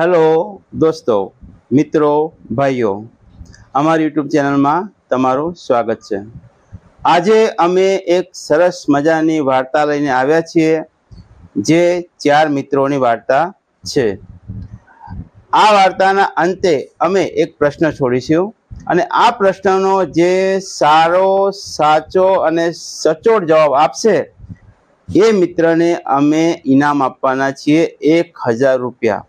Hello દોસ્તો, મિત્રો, ભાઈઓ, અમારી યુટ્યુબ ચેનલમાં તમારું સ્વાગત છે. આજે અમે એક સરસ મજાની વાર્તા લઈને આવ્યા છીએ, જે ચાર મિત્રોની વાર્તા છે. આ વાર્તાના અંતે અમે એક પ્રશ્ન છોડીશું અને આ પ્રશ્નનો જે સારો, સાચો અને સચોટ જવાબ આપશે, એ મિત્રને અમે ઇનામ આપવાના છીએ એક હજાર રૂપિયા.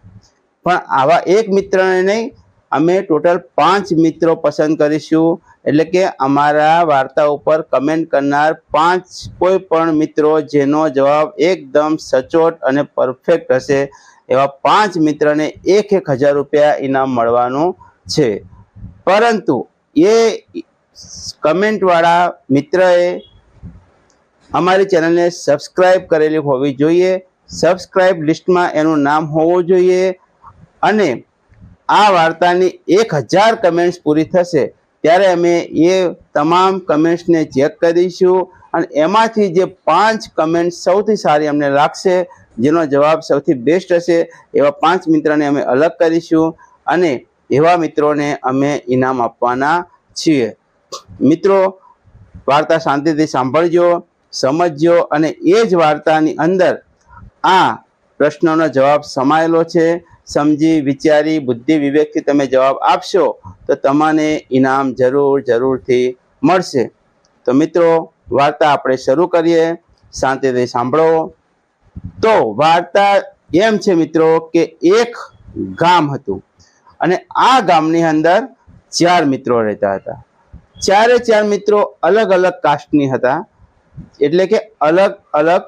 પણ આવા એક મિત્રને નહીં, અમે ટોટલ પાંચ મિત્રો પસંદ કરીશું. એટલે કે અમારા વાર્તા ઉપર કમેન્ટ કરનાર પાંચ કોઈ પણ મિત્રો જેનો જવાબ એકદમ સચોટ અને પરફેક્ટ હશે, એવા પાંચ મિત્રને એક એક હજાર રૂપિયા ઇનામ મળવાનું છે. પરંતુ એ કમેન્ટવાળા મિત્રએ અમારી ચેનલને સબસ્ક્રાઈબ કરેલી હોવી જોઈએ. સબસ્ક્રાઈબ લિસ્ટમાં એનું નામ હોવું જોઈએ. અને આ વાર્તાની એક હજાર કમેન્ટ્સ પૂરી થશે. ત્યારે અમે એ તમામ કમેન્ટ્સને ચેક કરીશું અને એમાંથી જે પાંચ કમેન્ટ્સ સૌથી સારી અમને લાગશે, જેનો જવાબ સૌથી બેસ્ટ હશે, એવા પાંચ મિત્રને અમે અલગ કરીશું અને એવા મિત્રોને અમે ઇનામ આપવાના છીએ. મિત્રો, વાર્તા શાંતિથી સાંભળજો, સમજજો અને એ જ વાર્તાની અંદર આ પ્રશ્નોનો જવાબ સમાયેલો છે. સમજી, વિચારી, બુદ્ધિ વિવેકથી તમે જવાબ આપશો, તો તમને ઇનામ જરૂર, જરૂરથી મળશે. તો મિત્રો, વાર્તા આપણે શરૂ કરીએ. શાંતિથી સાંભળો. તો વાર્તા એમ છે મિત્રો કે એક ગામ હતું અને આ ગામની અંદર ચાર મિત્રો રહેતા હતા. ચારે ચાર મિત્રો અલગ અલગ કાસ્ટની હતા. એટલે કે અલગ અલગ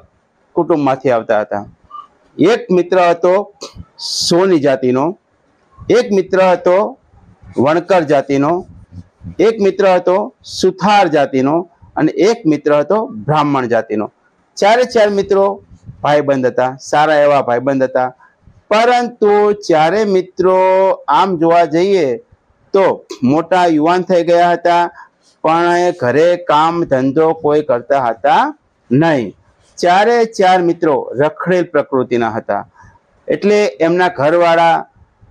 કુટુંબમાંથી આવતા હતા. એક મિત્ર હતો સોની જાતિનો, એક મિત્ર હતો વણકર જાતિનો, એક મિત્ર હતો સુથાર જાતિનો અને એક મિત્ર હતો બ્રાહ્મણ જાતિનો. ચારે ચાર મિત્રો ભાઈબંધ હતા, સારા એવા ભાઈબંધ હતા. પરંતુ ચારે મિત્રો આમ જોવા જઈએ તો મોટા યુવાન થઈ ગયા હતા, પણ ઘરે કામ ધંધો કોઈ કરતા હતા નહીં. ચારે ચાર મિત્રો રખડેલ પ્રકૃતિના હતા. એટલે એમના ઘરવાળા,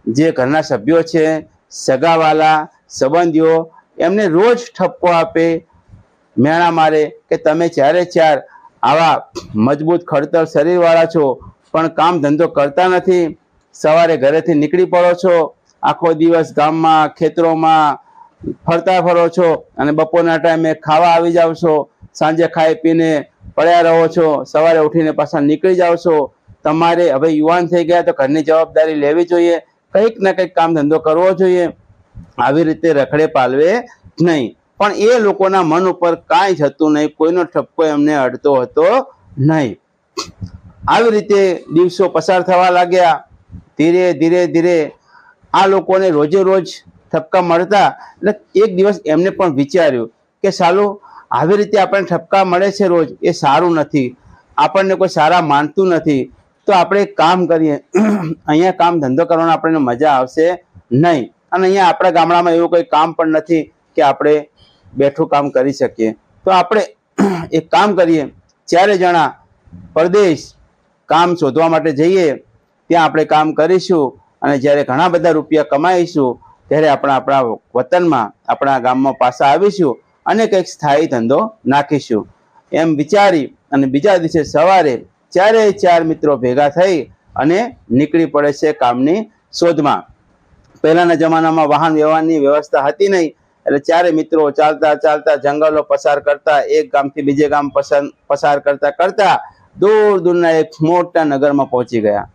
જે ઘરના સભ્યો છે, સગાવાલા, સંબંધીઓ, એમને રોજ ઠપકો આપે, મેણા મારે કે તમે ચારે ચાર આવા મજબૂત ખડતર શરીરવાળા છો, પણ કામ ધંધો કરતા નથી, સવારે ઘરેથી નીકળી પડો છો, આખો દિવસ ગામમાં, ખેતરોમાં ફરતા ફરો છો અને બપોરના ટાઈમે ખાવા આવી જાવ છો, સાંજે ખાઈ પીને પડ્યા રહો છો, સવારે ઉઠીને પાછા નીકળી જાઓ છો. તમારે હવે યુવાન થઈ ગયા તો ઘરની જવાબદારી લેવી જોઈએ. કંઈક ને કંઈક કામ ધંધો કરવો જોઈએ. આવી રીતે રખડે પાલવે નહીં. પણ એ લોકોના મન ઉપર કાંઈ થતું નહીં. કોઈનો ઠપકો એમને અડતો હતો નહીં. આવી રીતે દિવસો પસાર થવા લાગ્યા. ધીરે ધીરે ધીરે આ લોકોને રોજે રોજ ઠપકા મળતા એટલે એક દિવસ એમને પણ વિચાર્યું કે સાલું આવી રીતે આપણને ઠપકા મળે છે રોજ, એ સારું નથી. આપણને કોઈ સારા માનતું નથી. તો આપણે કામ કરીએ. અહીંયા કામ ધંધો કરવાનો આપણને મજા આવશે નહીં. અને અહીંયા આપણા ગામડામાં એવું કોઈ કામ પણ નથી કે આપણે બેઠું કામ કરી શકીએ. તો આપણે એક કામ કરીએ. ચારે જણા પરદેશ કામ શોધવા માટે જઈએ. ત્યાં આપણે કામ કરીશું. અને જ્યારે ઘણા બધા રૂપિયા કમાઈશું, ત્યારે આપણા આપણા વતનમાં, આપણા ગામમાં પાછા આવીશું. અને કંઈક સ્થાયી ધંધો નાખીશું. એમ વિચારી અને બીજા દિવસે સવારે ચારેય ચાર મિત્રો ભેગા થઈ અને નીકળી પડે છે કામની શોધમાં. પહેલાના જમાનામાં વાહન વ્યવહારની વ્યવસ્થા હતી નહીં, એટલે ચારે મિત્રો ચાલતા ચાલતા જંગલો પસાર કરતા, એક ગામથી બીજે ગામ પસાર પસાર કરતા કરતા દૂર દૂરના એક મોટા નગરમાં પહોંચી ગયા.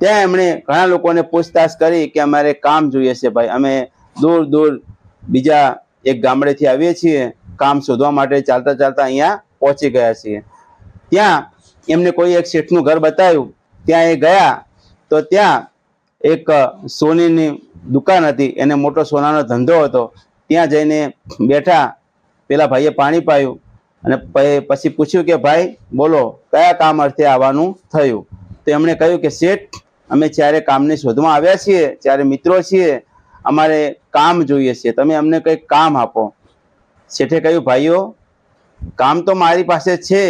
ત્યાં એમણે ઘણા લોકોને પૂછતાછ કરી કે અમારે કામ જોઈએ છે ભાઈ, અમે દૂર દૂર બીજા એક ગામડેથી આવીએ છીએ, કામ શોધવા માટે ચાલતા ચાલતા અહીંયા પહોંચી ગયા છીએ. ત્યાં એમને કોઈ એક શેઠનું ઘર બતાવ્યું. ત્યાં એ ગયા તો ત્યાં એક સોનીની દુકાન હતી. એને મોટો સોનાનો ધંધો હતો. ત્યાં જઈને બેઠા, પેલા ભાઈએ પાણી પાયું અને પછી પૂછ્યું કે, ભાઈ, બોલો, કયા કામ અર્થે આવવાનું થયું? તો એમણે કહ્યું કે, શેઠ, અમે જ્યારે કામની શોધમાં આવ્યા છીએ, જ્યારે મિત્રો છીએ અમારે કામ જોઈએ છે. તમે અમને કંઈક કામ આપો. શેઠે કહ્યું, ભાઈઓ, કામ તો મારી પાસે છે,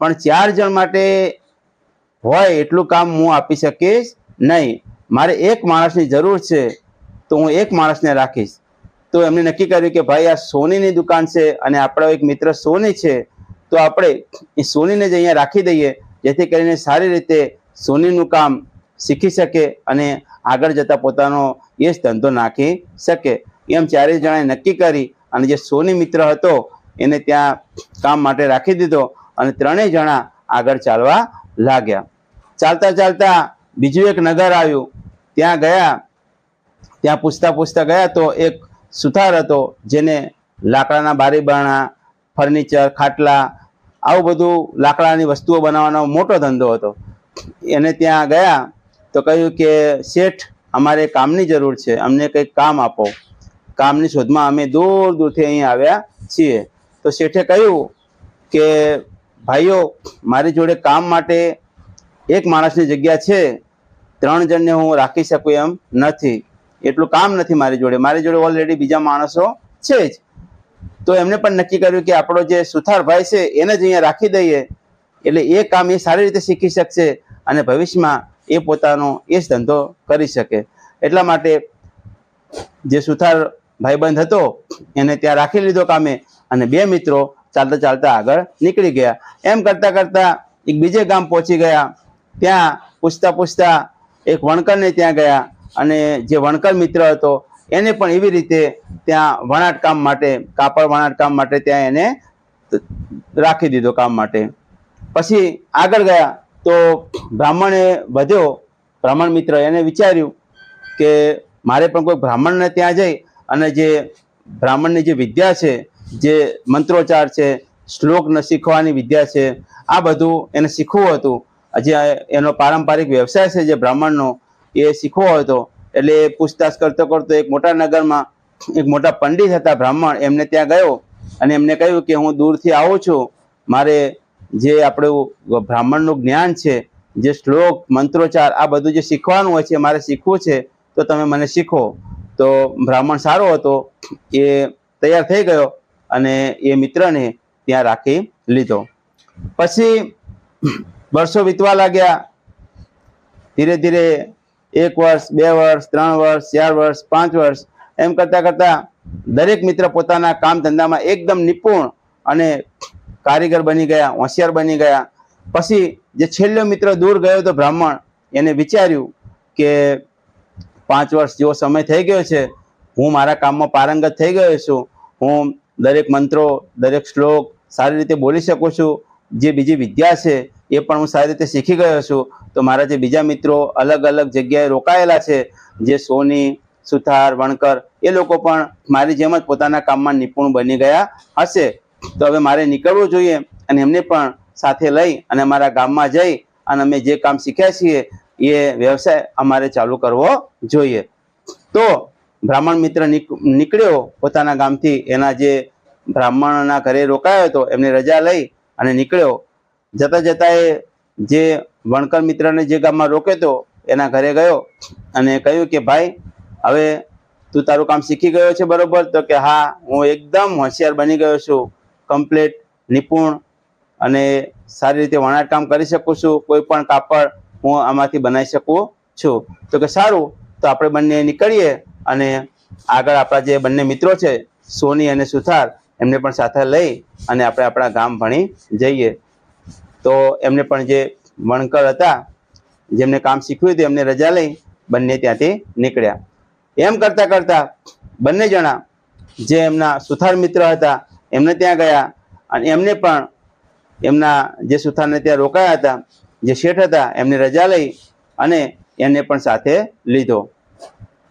પણ ચાર જણ માટે હોય એટલું કામ હું આપી શકીશ નહીં. મારે એક માણસની જરૂર છે, તો હું એક માણસને રાખીશ. તો એમણે નક્કી કર્યું કે, ભાઈ, આ સોનીની દુકાન છે અને આપણો એક મિત્ર સોની છે, તો આપણે એ સોનીને જ અહીંયા રાખી દઈએ, જેથી કરીને સારી રીતે સોનીનું કામ શીખી શકે અને આગળ જતાં પોતાનો એ જ ધંધો નાખી શકે. એમ ચારેય જણાએ નક્કી કરી અને જે સોની મિત્ર હતો એને ત્યાં કામ માટે રાખી દીધો અને ત્રણેય જણા આગળ ચાલવા લાગ્યા. ચાલતા ચાલતા બીજું એક નગર આવ્યું. ત્યાં ગયા, ત્યાં પૂછતા પૂછતા ગયા તો એક સુથાર હતો જેને લાકડાના બારી બારણા ફર્નિચર, ખાટલા, આવું બધું લાકડાની વસ્તુઓ બનાવવાનો મોટો ધંધો હતો. એને ત્યાં ગયા તો કહ્યું કે, શેઠ, અમારે કામની જરૂર છે. અમને કંઈક કામ આપો. કામની શોધમાં અમે દૂર દૂરથી અહીં આવ્યા છીએ. તો શેઠે કહ્યું કે, ભાઈઓ, મારી જોડે કામ માટે એક માણસની જગ્યા છે. ત્રણ જણને હું રાખી શકું એમ નથી. એટલું કામ નથી મારી જોડે. મારી જોડે ઓલરેડી બીજા માણસો છે જ. તો એમને પણ નક્કી કર્યું કે, આપણો જે સુથાર ભાઈ છે, એને જ અહીંયા રાખી દઈએ. એટલે એ કામ એ સારી રીતે શીખી શકશે અને ભવિષ્યમાં એ પોતાનો એ જ ધંધો કરી શકે. એટલા માટે જે સુથાર ભાઈબંધ હતો, એને ત્યાં રાખી લીધો કામે અને બે મિત્રો ચાલતા ચાલતા આગળ નીકળી ગયા. એમ કરતાં કરતાં એક બીજે ગામ પહોંચી ગયા. ત્યાં પૂછતા પૂછતા એક વણકરને ત્યાં ગયા અને જે વણકર મિત્ર હતો, એને પણ એવી રીતે ત્યાં વણાટ કામ માટે, કાપડ વણાટ કામ માટે ત્યાં એને રાખી દીધો કામ માટે. પછી આગળ ગયા. તો બ્રાહ્મણે વધ્યો. બ્રાહ્મણ મિત્ર એને વિચાર્યું કે મારે પણ કોઈ બ્રાહ્મણને ત્યાં જઈ અને જે બ્રાહ્મણની જે વિદ્યા છે, જે મંત્રોચ્ચાર છે શ્લોકને શીખવાની વિદ્યા છે, આ બધું એને શીખવું હતું. જે એનો પારંપરિક વ્યવસાય છે જે બ્રાહ્મણનો, એ શીખવો હતો. એટલે એ પૂછતાછ કરતો કરતો એક મોટા નગરમાં એક મોટા પંડિત હતા બ્રાહ્મણ, એમને ત્યાં ગયો અને એમને કહ્યું કે હું દૂરથી આવું છું. મારે જે આપણું બ્રાહ્મણનું જ્ઞાન છે, જે શ્લોક, મંત્રોચ્ચાર, આ બધું જે શીખવાનું હોય છે મારે શીખવું છે, તો તમે મને શીખો. તો બ્રાહ્મણ સારો હતો, એ તૈયાર થઈ ગયો અને એ મિત્રને ત્યાં રાખી લીધો. પછી વર્ષો વીતવા લાગ્યા. ધીરે ધીરે એક વર્ષ, બે વર્ષ, ત્રણ વર્ષ, ચાર વર્ષ, પાંચ વર્ષ, એમ કરતાં કરતાં દરેક મિત્ર પોતાના કામ ધંધામાં એકદમ નિપુણ અને કારીગર બની ગયા, હોશિયાર બની ગયા. પછી જે છેલ્લો મિત્ર દૂર ગયો તો બ્રાહ્મણ, એને વિચાર્યું કે પાંચ વર્ષ જેવો સમય થઈ ગયો છે, હું મારા કામમાં પારંગત થઈ ગયો છું. હું દરેક મંત્રો, દરેક શ્લોક સારી રીતે બોલી શકું છું. જે બીજી વિદ્યા છે, એ પણ હું સારી રીતે શીખી ગયો છું. તો મારા જે બીજા મિત્રો અલગ અલગ જગ્યાએ રોકાયેલા છે, જે સોની, સુથાર, વણકર, એ લોકો પણ મારી જેમ જ પોતાના કામમાં નિપુણ બની ગયા હશે. તો હવે મારે નીકળવું જોઈએ અને એમને પણ સાથે લઈ અને અમારા ગામમાં જઈ અને અમે જે કામ શીખ્યા છીએ એ વ્યવસાય અમારે ચાલુ કરવો જોઈએ. તો બ્રાહ્મણ મિત્ર નીકળ્યો પોતાના ગામથી. એના જે બ્રાહ્મણના ઘરે રોકાયો હતો, એમને રજા લઈ અને નીકળ્યો. જતા જતા એ જે વણકર મિત્રને જે ગામમાં રોક્યો હતો, એના ઘરે ગયો અને કહ્યું કે, ભાઈ, હવે તું તારું કામ શીખી ગયો છે બરોબર? તો કે, હા, હું એકદમ હોશિયાર બની ગયો છું. કમ્પ્લીટ નિપુણ અને સારી રીતે વણાટ કામ કરી શકું છું. કોઈ પણ કાપડ હું આમાંથી બનાવી શકું છું. તો કે સારું, તો આપણે બંને નીકળીએ અને આગળ આપણા જે બંને મિત્રો છે, સોની અને સુથાર, એમને પણ સાથે લઈ અને આપણે આપણા ગામ ભણી જઈએ. તો એમને પણ જે વણકર હતા, જેમને કામ શીખવ્યું હતું, એમને રજા લઈ બંને ત્યાંથી નીકળ્યા. એમ કરતાં કરતાં બંને જણા જે એમના સુથાર મિત્ર હતા એમને ત્યાં ગયા અને એમને પણ એમના જે સુથારને ત્યાં રોકાયા હતા, જે શેઠ હતા, એમને રજા લઈ અને એને પણ સાથે લીધો.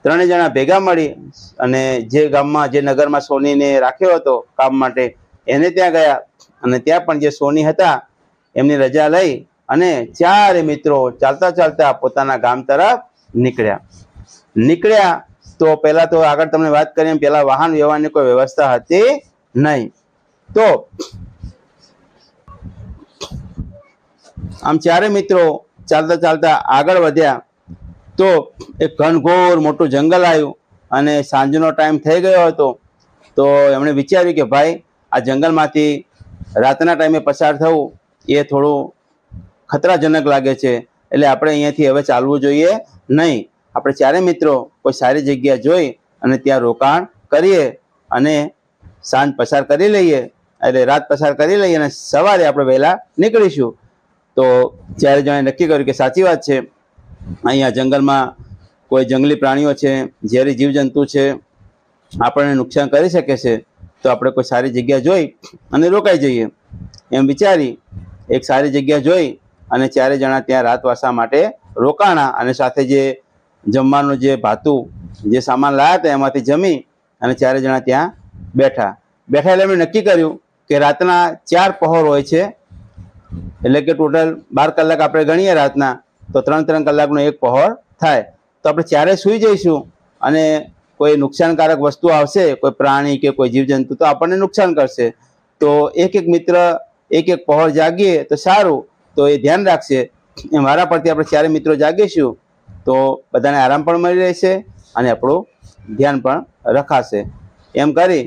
ત્રણે જણા ભેગા મળી અને જે ગામમાં, જે નગરમાં સોનીને રાખ્યો હતો કામ માટે, એને ત્યાં ગયા અને ત્યાં પણ જે સોની હતા, એમની રજા લઈ અને ચારે મિત્રો ચાલતા ચાલતા પોતાના ગામ તરફ નીકળ્યા. નીકળ્યા તો પહેલાં તો આગળ તમને વાત કરી એમ પહેલાં વાહન વ્યવહારની કોઈ વ્યવસ્થા હતી નહીં. તો આમ ચારે મિત્રો ચાલતા ચાલતા આગળ વધ્યા. તો એક ઘનઘોર મોટું જંગલ આવ્યું અને સાંજનો ટાઈમ થઈ ગયો હતો. તો એમણે વિચાર્યું કે ભાઈ, આ જંગલમાંથી રાતના ટાઈમે પસાર થવું એ થોડું ખતરાજનક લાગે છે. એટલે આપણે અહીંયાથી હવે ચાલવું જોઈએ નહીં. આપણે ચારે મિત્રો કોઈ સારી જગ્યા જોઈ અને ત્યાં રોકાણ કરીએ અને સાંજ પસાર કરી લઈએ, એટલે રાત પસાર કરી લઈએ અને સવારે આપણે વહેલા નીકળીશું. તો ત્યારે જણાએ નક્કી કર્યું કે સાચી વાત છે, અહીંયા જંગલમાં કોઈ જંગલી પ્રાણીઓ છે, ઝેરી જીવજંતુ છે, આપણને નુકસાન કરી શકે છે, તો આપણે કોઈ સારી જગ્યા જોઈ અને રોકાઈ જઈએ. એમ વિચારી એક સારી જગ્યા જોઈ અને ચારે જણા ત્યાં રાતવાસા માટે રોકાણા અને સાથે જે જમવાનું જે ભાતું, જે સામાન લાવ્યા હતા એમાંથી જમી અને ચારે જણા ત્યાં બેઠા. બેઠા એટલે એમણે નક્કી કર્યું કે રાતના ચાર પહોર હોય છે, એટલે કે ટોટલ બાર કલાક આપણે ગણીએ રાતના, તો ત્રણ ત્રણ કલાકનો એક પહોર થાય. તો આપણે ચારે સૂઈ જઈશું અને કોઈ નુકસાનકારક વસ્તુ આવશે, કોઈ પ્રાણી કે કોઈ જીવજંતુ, તો આપણને નુકસાન કરશે. તો એક એક મિત્ર એક એક પહોર જાગીએ તો સારું. તો એ ધ્યાન રાખશે. એ મારા પરથી આપણે ચારે મિત્રો જાગીશું, તો બધાને આરામ પણ મળી રહેશે અને આપણું ધ્યાન પણ રખાશે. એમ કરી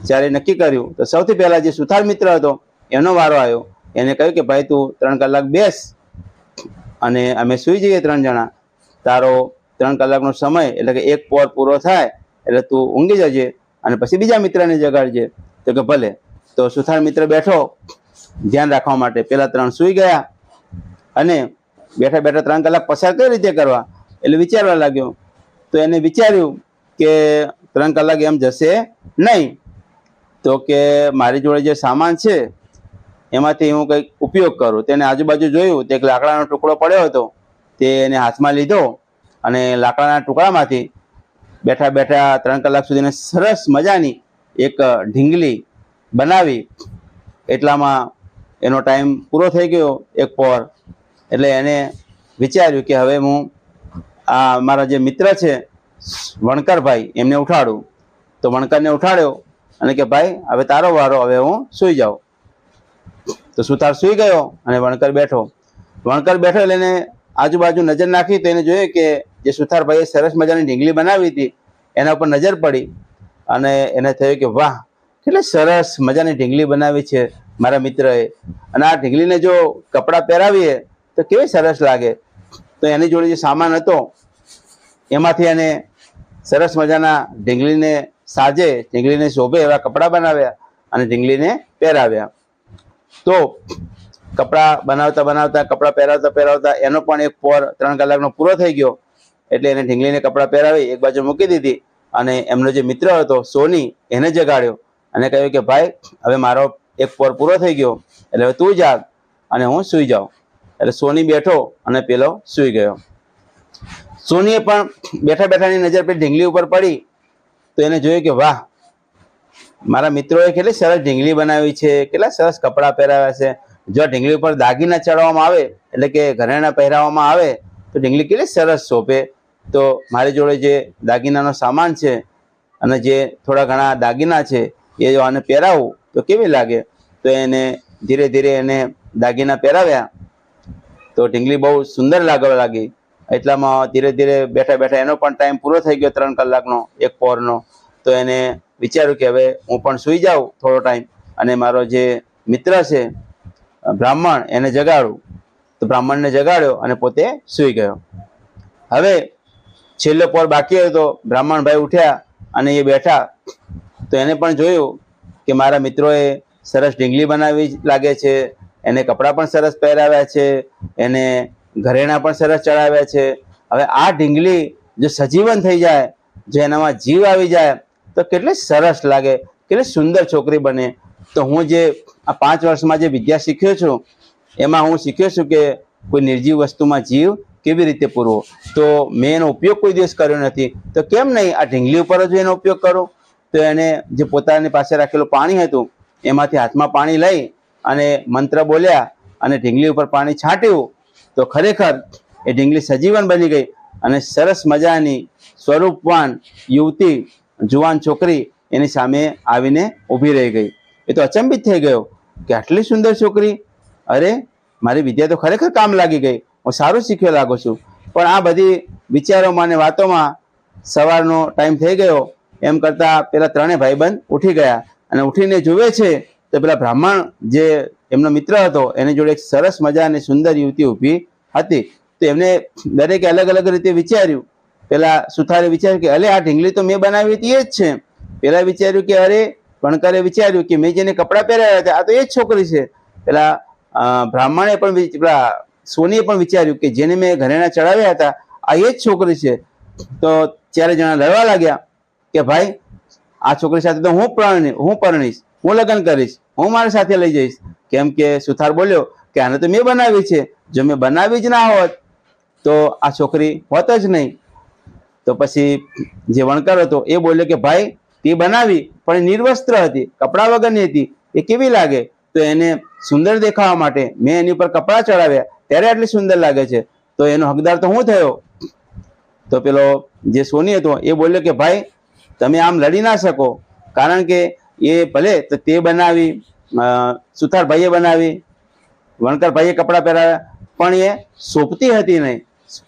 જ્યારે નક્કી કર્યું, તો સૌથી પહેલાં જે સુથાર મિત્ર હતો, એનો વારો આવ્યો. એને કહ્યું કે, ભાઈ, તું ત્રણ કલાક બેસ અને અમે સૂઈ જઈએ ત્રણ જણા. તારો ત્રણ કલાકનો સમય, એટલે કે એક પોર પૂરો થાય, એટલે તું ઊંઘી જજે અને પછી બીજા મિત્રને જગાડજે. તો કે, ભલે. તો સુથાર મિત્ર બેઠો, ધ્યાન રાખવા માટે. પહેલાં ત્રણ સૂઈ ગયા અને બેઠા બેઠા ત્રણ કલાક પસાર કઈ રીતે કરવા? એટલે વિચારવા લાગ્યો. તો એને વિચાર્યું કે, ત્રણ કલાક એમ જશે નહીં. તો કે મારી જોડે જે સામાન છે, એમાંથી હું કંઈક ઉપયોગ કરું. તેને આજુબાજુ જોયું, તો એક લાકડાનો ટુકડો પડ્યો હતો. તે એને હાથમાં લીધો અને લાકડાના ટુકડામાંથી બેઠા બેઠા ત્રણ કલાક સુધીને સરસ મજાની એક ઢીંગલી બનાવી. એટલામાં એનો ટાઈમ પૂરો થઈ ગયો એક પોર. એટલે એને વિચાર્યું કે હવે હું આ મારા જે મિત્ર છે, વણકરભાઈ, એમને ઉઠાડું. તો વણકરને ઉઠાડ્યો. અને કે ભાઈ, હવે તારો વારો, હવે હું સૂઈ જાઉં. તો સુથાર સૂઈ ગયો? અને વણકર બેઠો. વણકર બેઠો એટલે એને આજુબાજુ નજર નાખી તો એને જોયું કે જે સુથારભાઈએ સરસ મજાની ઢીંગલી બનાવી હતી, એના ઉપર નજર પડી. અને એને થયું કે, વાહ, કેટલી સરસ મજાની ઢીંગલી બનાવી છે મારા મિત્રએ. અને આ ઢીંગલીને જો કપડાં પહેરાવીએ, તો કેવી સરસ લાગે. તો એની જોડે જે સામાન હતો, એમાંથી એને સરસ મજાના ઢીંગલીને સાજે ઢીંગલીને શોભે એવા કપડાં બનાવ્યા અને ઢીંગલીને પહેરાવ્યા. તો કપડાં બનાવતા બનાવતા, કપડાં પહેરાવતા પહેરાવતા એનો પણ એક પોર ત્રણ કલાકનો પૂરો થઈ ગયો. એટલે એને ઢીંગલીને કપડાં પહેરાવી એક બાજુ મૂકી દીધી અને એમનો જે મિત્ર હતો, સોની, એને જગાડ્યો અને કહ્યું કે, ભાઈ, હવે મારો એક પોર પૂરો થઈ ગયો, એટલે હવે તું જાગ અને હું સૂઈ જાઉં. એટલે સોની બેઠો અને પેલો સૂઈ ગયો. સોનીએ પણ બેઠા બેઠાની નજર પેલી ઢીંગલી ઉપર પડી તો એને જોયું કે વાહ, મારા મિત્રોએ કેટલી સરસ ઢીંગલી બનાવી છે, કેટલા સરસ કપડાં પહેરાવ્યા છે. જો ઢીંગલી ઉપર દાગીના ચડાવવામાં આવે, એટલે કે ઘરેણા પહેરાવવામાં આવે, તો ઢીંગલી કેટલી સરસ શોભે તો મારી જોડે જે દાગીનાનો સામાન છે, અને જે થોડા ઘણા દાગીના છે, એ જો આને પહેરાવું, તો કેવી લાગે? તો એને ધીરે ધીરે એને દાગીના પહેરાવ્યા. તો ઢીંગલી બહુ સુંદર લાગવા લાગી. એટલામાં ધીરે ધીરે બેઠા બેઠા એનો પણ ટાઈમ પૂરો થઈ ગયો ત્રણ કલાકનો, એક પોરનો તો એને વિચાર્યું કે હવે હું પણ સૂઈ જાઉં થોડો ટાઈમ અને મારો જે મિત્ર છે, બ્રાહ્મણ, એને જગાડું. તો બ્રાહ્મણને જગાડ્યો અને પોતે સૂઈ ગયો. હવે છેલ્લો પોર બાકી હતો બ્રાહ્મણભાઈ ઉઠ્યા અને એ બેઠા. તો એને પણ જોયું કે મારા મિત્રોએ સરસ ઢીંગલી બનાવી લાગે છે, એને કપડાં પણ સરસ પહેરાવ્યા છે, એને ઘરેણાં પણ સરસ ચડાવ્યા છે. હવે આ ઢીંગલી જો સજીવન થઈ જાય, જો એનામાં જીવ આવી જાય, તો કેટલી સરસ લાગે, કેટલી સુંદર છોકરી બને. તો હું જે આ પાંચ વર્ષમાં જે વિદ્યા શીખ્યો છું, એમાં હું શીખ્યો છું કે કોઈ નિર્જીવ વસ્તુમાં જીવ કેવી રીતે પૂરવો. તો મેં એનો ઉપયોગ કોઈ દિવસ કર્યો નથી. તો કેમ નહીં? આ ઢીંગલી ઉપર જ એનો ઉપયોગ કરો. તો એને જે પોતાની પાસે રાખેલું પાણી હતું, એમાંથી હાથમાં પાણી લઈ અને મંત્ર બોલ્યા અને ઢીંગલી ઉપર પાણી છાંટ્યું. તો ખરેખર એ ઢીંગલી સજીવન બની ગઈ અને સરસ મજાની સ્વરૂપવાન યુવતી, જુવાન છોકરી એની સામે આવીને ઊભી રહી ગઈ. એ તો અચંબિત થઈ ગયો કે આટલી સુંદર છોકરી, અરે, મારી વિદ્યા તો ખરેખર કામ લાગી ગઈ. હું સારું શીખ્યો લાગુ છું. પણ આ બધી વિચારોમાં અને વાતોમાં સવારનો ટાઈમ થઈ ગયો. એમ કરતાં પેલા ત્રણેય ભાઈબંધ ઉઠી ગયા અને ઉઠીને જુએ છે તો પેલા બ્રાહ્મણ જે એમનો મિત્ર હતો, એની જોડે એક સરસ મજાની સુંદર યુવતી ઊભી હતી. તો એમને દરેકે અલગ અલગ રીતે વિચાર્યું. પેલા સુથારે વિચાર્યું કે અરે આ ઢીંગલી તો મેં બનાવી હતી, એ જ છે. પેલા વિચાર્યું કે, અરે, વણકરે વિચાર્યું કે, મેં જેને કપડાં પહેર્યા હતા, આ તો એ જ છોકરી છે. પેલા બ્રાહ્મણે પણ પેલા સોનીએ પણ વિચાર્યું કે, જેને મેં ઘરેણા ચડાવ્યા હતા, આ એ જ છોકરી છે. તો ચારે જણા લડવા લાગ્યા કે, ભાઈ, આ છોકરી સાથે તો હું પરણી, હું પરણીશ, હું લગ્ન કરીશ, હું મારી સાથે લઈ જઈશ. કેમ કે સુથાર બોલ્યો કે આને તો મેં બનાવી છે. જો મેં બનાવી જ ના હોત, તો આ છોકરી હોત જ નહીં. તો પછી જે વણકર હતો એ બોલ્યો કે ભાઈ, તે બનાવી, પણ નિર્વસ્ત્ર હતી, કપડા વગરની હતી. એ કેવી લાગે? તો એને સુંદર દેખાવા માટે મેં એની ઉપર કપડાં ચડાવ્યા. ત્યારે આટલી સુંદર લાગે છે. તો એનો હકદાર તો હું થયો? તો પેલો જે સોની હતો એ બોલ્યો કે ભાઈ, તમે આમ લડી ના શકો. કારણ કે એ ભલે તો તે બનાવી સુથારભાઈએ બનાવી, વણકરભાઈએ કપડાં પહેરાવ્યા. પણ એ સોંપતી હતી નહીં,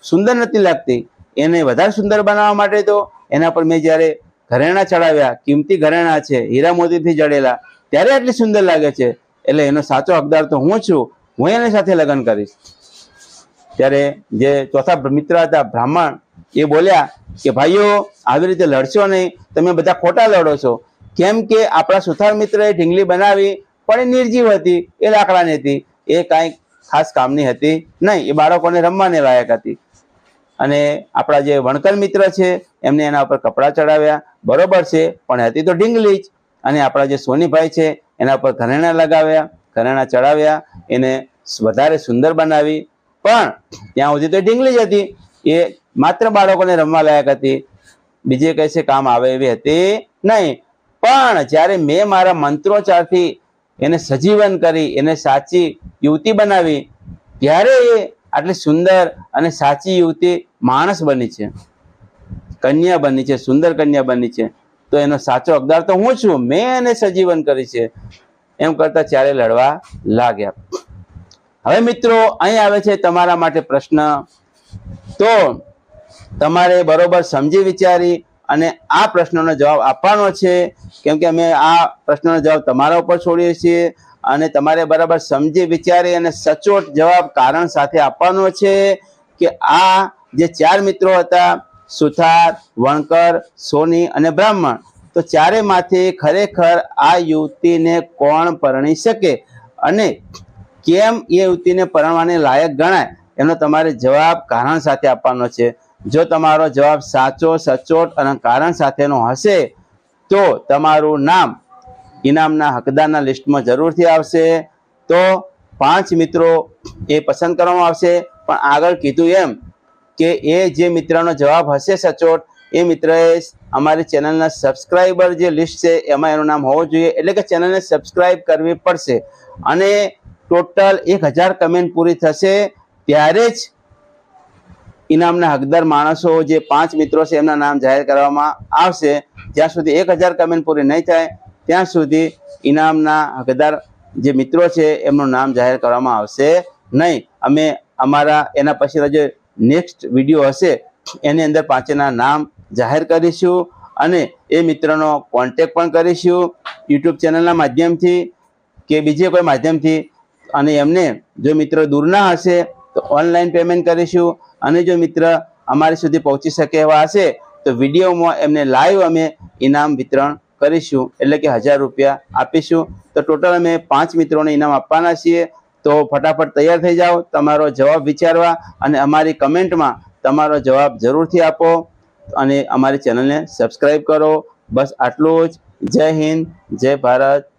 સુંદર નથી લાગતી. એને વધારે સુંદર બનાવવા માટે તો એના પર મેં જ્યારે ઘરેણા ચડાવ્યા, કિંમતી ઘરેણા છે, હીરા મોતીથી જડેલા, ત્યારે આટલી સુંદર લાગે છે. એટલે એનો સાચો હકદાર તો હું છું, હું એની સાથે લગ્ન કરીશ. ત્યારે જે ચોથા મિત્ર હતા, બ્રાહ્મણ, એ બોલ્યા કે, ભાઈઓ, આવી રીતે લડશો નહીં, તમે બધા ખોટા લડો છો. કેમ કે આપણા સુથાર મિત્રએ ઢીંગલી બનાવી પણ એ નિર્જીવ હતી, એ લાકડાની હતી, એ કાંઈ ખાસ કામની હતી નહીં, એ બાળકોને રમવાને લાયક હતી. અને આપણા જે વણકર મિત્ર છે, એમને એના ઉપર કપડાં ચડાવ્યા બરોબર છે, પણ હતી તો ઢીંગલી જ. અને આપણા જે સોનીભાઈ છે, એના ઉપર ઘરેણા લગાવ્યા, ઘરેણા ચડાવ્યા એને વધારે સુંદર બનાવી. પણ ત્યાં સુધી તો ઢીંગલી જ હતી. એ માત્ર બાળકોને રમવા લાયક હતી. બીજે કઈ છે, કામ આવે એવી હતી નહીં. પણ જ્યારે મેં મારા મંત્રોચ્ચારથી એને સજીવન કરી, એને સાચી યુવતી બનાવી, ત્યારે એ આટલી સુંદર અને સાચી યુવતી માણસ બની છે. કન્યા બની છે, સુંદર કન્યા બની છે. તો એનો સાચો હકદાર તો હું છું, મેં એને સજીવન કરી છે. એમ કરતા ચારે લડવા લાગ્યા. હવે મિત્રો, અહીં આવે છે તમારા માટે પ્રશ્ન. તો તમારે બરોબર સમજી વિચારી અને આ પ્રશ્નનો જવાબ આપવાનો છે. કેમ કે અમે આ પ્રશ્નનો જવાબ તમારા ઉપર છોડીએ છીએ અને તમારે બરાબર સમજી, વિચારી અને સચોટ જવાબ કારણ સાથે આપવાનો છે કે આ જે ચાર મિત્રો હતા, સુથાર, વણકર, સોની અને બ્રાહ્મણ, તો ચારેમાંથી ખરેખર આ યુવતીને કોણ પરણી શકે અને કેમ એ યુવતીને પરણવાને લાયક ગણાય? એનો તમારે જવાબ કારણ સાથે આપવાનો છે. જો તમારો જવાબ સાચો, સચોટ અને કારણ સાથેનો હશે, તો તમારું નામ ઇનામના હકદારના લિસ્ટમાં જરૂરથી આવશે. તો પાંચ મિત્રો એ પસંદ કરવામાં આવશે. પણ આગળ કીધું એમ કે એ જે મિત્રનો જવાબ હશે સચોટ, એ મિત્રએ અમારી ચેનલના સબસ્ક્રાઈબર જે લિસ્ટ છે, એમાં એનું નામ હોવું જોઈએ. એટલે કે ચેનલને સબસ્ક્રાઈબ કરવી પડશે. અને ટોટલ એક હજાર કમેન્ટ પૂરી થશે. ત્યારે જ ઇનામના હકદાર માણસો જે પાંચ મિત્રો છે એમના નામ જાહેર કરવામાં આવશે. જ્યાં સુધી એક હજાર કમેન્ટ પૂરી નહીં થાય, ત્યાં સુધી ઇનામના હકદાર જે મિત્રો છે એમનું નામ જાહેર કરવામાં આવશે નહીં. અમે અમારા એના પછીના જે નેક્સ્ટ વીડિયો હશે, એની અંદર પાંચેના નામ જાહેર કરીશું અને એ મિત્રનો કોન્ટેક પણ કરીશું યુટ્યુબ ચેનલના માધ્યમથી કે બીજે કોઈ માધ્યમથી. અને એમને જો મિત્રો દૂરના હશે તો ઓનલાઈન પેમેન્ટ કરીશું. અને જો મિત્ર અમારી સુધી પહોંચી શકે એવા હશે, તો વિડીયોમાં એમને લાઈવ અમે ઇનામ વિતરણ કરીશું. એટલે કે હજાર રૂપિયા આપીશું. તો ટોટલ અમે પાંચ મિત્રોને ઇનામ આપવાના છીએ. તો ફટાફટ તૈયાર થઈ જાઓ, તમારો જવાબ વિચારવા અને અમારી કમેન્ટમાં તમારો જવાબ જરૂરથી આપો અને અમારી ચેનલને સબસ્ક્રાઈબ કરો. બસ આટલું જ. જય હિન્દ, જય ભારત.